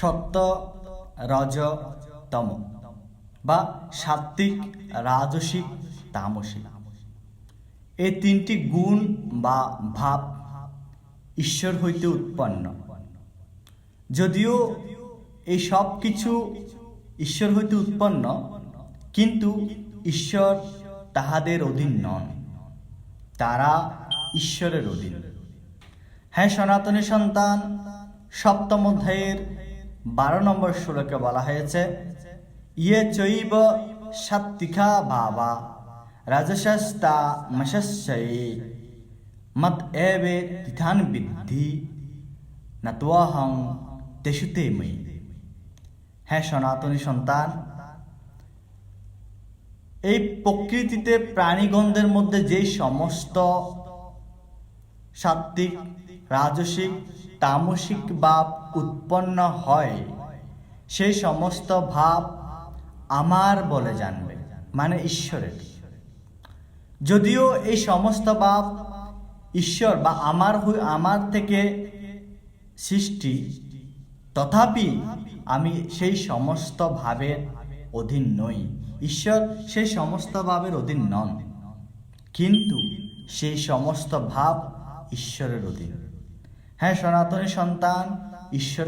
সত্য রজ, তম বা সাত্ত্বিক রাজসিক, তামসিক। এই তিনটি গুণ বা ভাব ঈশ্বর হইতে উৎপন্ন। যদিও এই সব কিছু ঈশ্বর হইতে উৎপন্ন, কিন্তু ঈশ্বর তাহাদের অধীন নন। তারা ঈশ্বরের অধীন। হ্যাঁ সনাতনী সন্তান, সপ্তম অধ্যায়ের বারো নম্বর শ্লোকে বলা হয়েছে ইয়ে চৈব সাত্বিকা ভাবা, রাজসস্তা মশস্যয়ে মত এবে তিথান বিদ্ধি নত্বাহং তেষুতে ময়ী হ্যাঁ সনাতনী সন্তান, এই প্রকৃতিতে প্রাণীগন্ধের মধ্যে যেই সমস্ত সাত্ত্বিক রাজসিক, তামসিক ভাব উৎপন্ন হয়। সেই সমস্ত ভাব আমার বলে জানবে মানে ঈশ্বরের। যদিও এই সমস্ত ভাব ঈশ্বর বা আমার আমার থেকে সৃষ্টি, তথাপি আমি সেই সমস্ত ভাবের অধীন নই। ঈশ্বর সেই সমস্ত ভাবের অধীন নন, কিন্তু সেই সমস্ত ভাব ঈশ্বরের অধীন। হ্যাঁ সনাতনী সন্তান ঈশ্বর